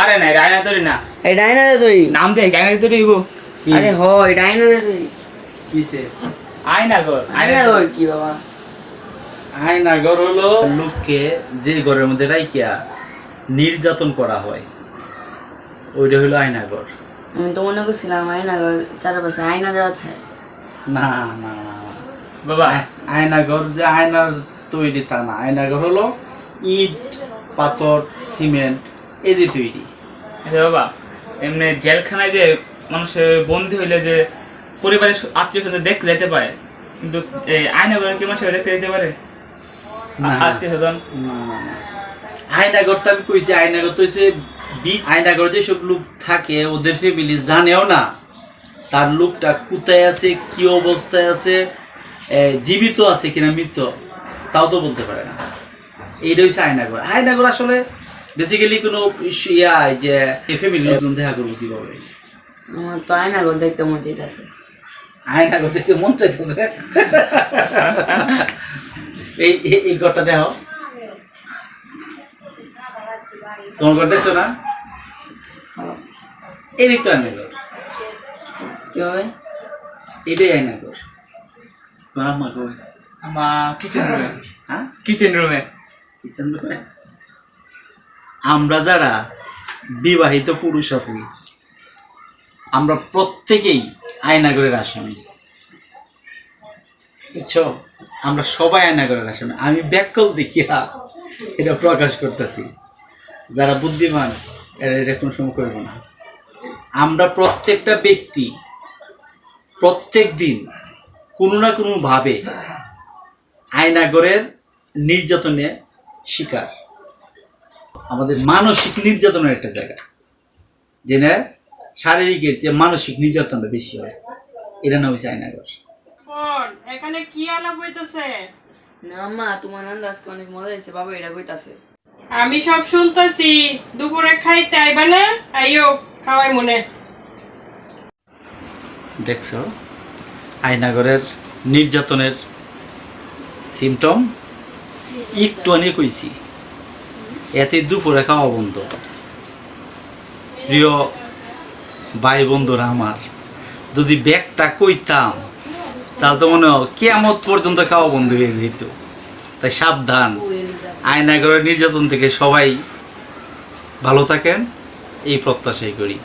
আরে না আয়না তৈরি না। এটা আয়না দে তুই। নাম দেখ আয়না তৈরি হইব? আরে হ এটা আয়না দে তুই। কিসে? আয়না ঘর আয়না আয়না কি বাবা? আয়নাঘর হলো লোককে যে ঘরের মধ্যে রাইকিয়া নির্যাতন করা হয়। ওইটা হলো আয়নাঘর আমি তো মনে করছিলাম আয়না ঘর চারপাশে আয়না দেওয়া থাকে। না না না। বাবা। আয়- আয়নাঘর যে আয়নার তৈরি তা না। আয়নাঘর হলো ইট পাথর সিমেন্ট এই দিয়ে তৈরি আচ্ছা বাবা এমনি জেলখানায় যে মানুষ বন্দি হইলে যে পরিবারের আত্মীয় স্বজন দেখতে যেতে পারে কিন্তু এই আয়না ঘরে কি মানুষ দেখতে যেতে পারে? আত্মীয় স্বজন? না তো আমি কইছি আয়নাঘর তো হচ্ছে বীজ। আয়নাঘর যেসব লোক থাকে ওদের ফ্যামিলি জানেও না তার লোকটা কোথায় আছে কি অবস্থায় আছে জীবিত আছে কিনা মৃত তাও তো বলতে পারে না। এইটা হচ্ছে আয়নাঘর আয়নাঘর আসলে বেসিক্যালি কোনো ইয়া যে ফ্যামিলি লোকজন দেখা করব কীভাবে? আমার তো আয়না ঘর দেখতে মন চাইতেছে। আয়নাঘর দেখতে মন চাইতেছে? এই এই- এই ঘরটা দেখো। তোমার ঘর দেখছ না? এরই তো আয়নাঘর কীভাবে? এটাই আয়নাঘর তোমার আম্মা কই? আমার কিচেন রুমে হ্যাঁ? কিচেন রুমে কিচেন রুমে? আমরা যারা বিবাহিত পুরুষ আছি, আমরা প্রত্যেকেই আয়নাগরের আসামি। বুঝছ? আমরা সবাই আয়নাগরের আসামি। আমি ব্যাকল দেখিয়া এটা প্রকাশ করতেছি। যারা বুদ্ধিমান, এরা এটা কোনো সময় করব না। আমরা প্রত্যেকটা ব্যক্তি প্রত্যেক দিন কোনো না কোনোভাবে আয়নাগরের নির্যাতনে শিকার। আমাদের মানসিক নির্যাতনের একটা জায়গা। যেটা শারীরিকের যে মানসিক নির্যাতনটা বেশি হয় এটা নাম হচ্ছে আয়নাগর এখানে কি আলাপ হইতেছে? না মা তোমার আজকে অনেক মজা হয়েছে বাবা এটা কইতাছে। আমি সব শুনতেছি দুপুরে খাইতে আইবা না? আইও খাওয়াই মনে। দেখছ আয়নাগরের নির্যাতনের সিমটম একটু অনেক কইছি এতে দুপুরে খাওয়া বন্ধ। প্রিয় ভাই বন্ধুরা আমার, যদি ব্যাগটা কইতাম, তাহলে তো মনে হয় কেমত পর্যন্ত খাওয়া বন্ধ হয়ে যেত। তাই সাবধান আয়নাগরের নির্যাতন থেকে সবাই ভালো থাকেন, এই প্রত্যাশাই করি।